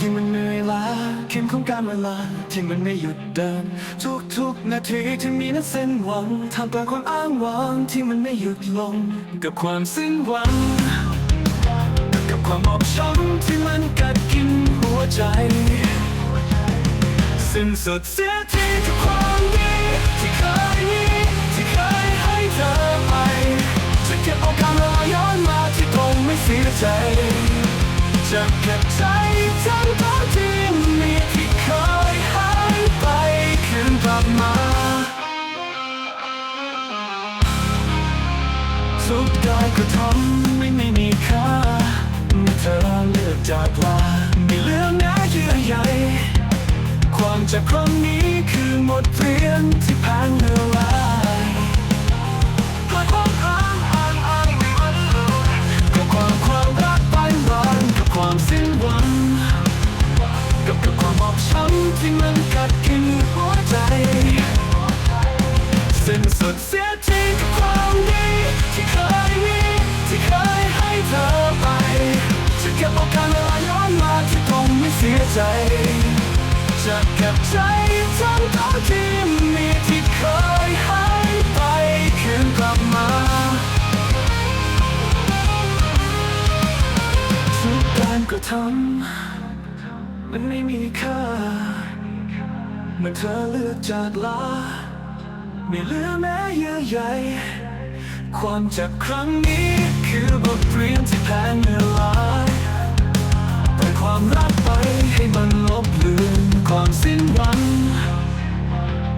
ที่มันเหนื่อยล้าเข็มของกาลเวลาที่มันไม่หยุดเดิน ทุกๆนาทีที่มีนั้นเส้นหวังทำกลางความอ้างว้างที่มันไม่หยุดลง กับความสิ้นหวัง กับความอบช้ำที่มันกัดกินหัวใจ สิ้นสุดเสียทีทุกความดีที่เคยมีที่เคยให้เธอไปจะเก็บโอกาสรอย้อนมาที่ตรงไม่เสียใจจะเก็บใจ ทั้งตอนที่มีที่เคยหายไปคืนกลับมาทุกการกระทำไม่ไม่มีค่าเมื่อเธอเลือกจากลาไม่เหลือแม้เยื่อใยความจากครั้งนี้ ที่มันกัดกินหัวใจสิ้นสุดเสียทีกับความดีที่เคยมีที่เคยให้เธอไปจะเก็บโอกาสเวลาย้อนมาที่คงไม่เสียใจ จะเก็บใจทั้งตอนที่มีที่เคยให้ไปคืนกลับมาทุกการกระทำมันไม่มีค่า เมื่อเธอเลือกจากลา ไม่เหลือแม้เยื่อใยความเจ็บครั้งนี้คือบทเรียนที่แพงเมื่อลายปล่อยความรักไปให้มันลบเลือนความสิ้นหวัง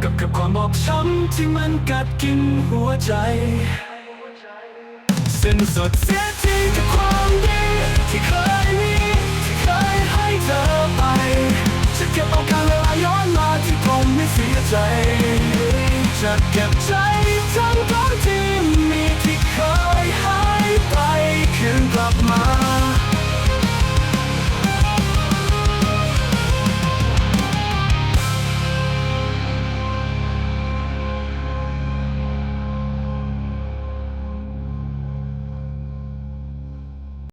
กับกับความบอบช้ำที่มันกัดกินหัวใจ สิ้นสุดเสียทีกับความดีที่เคย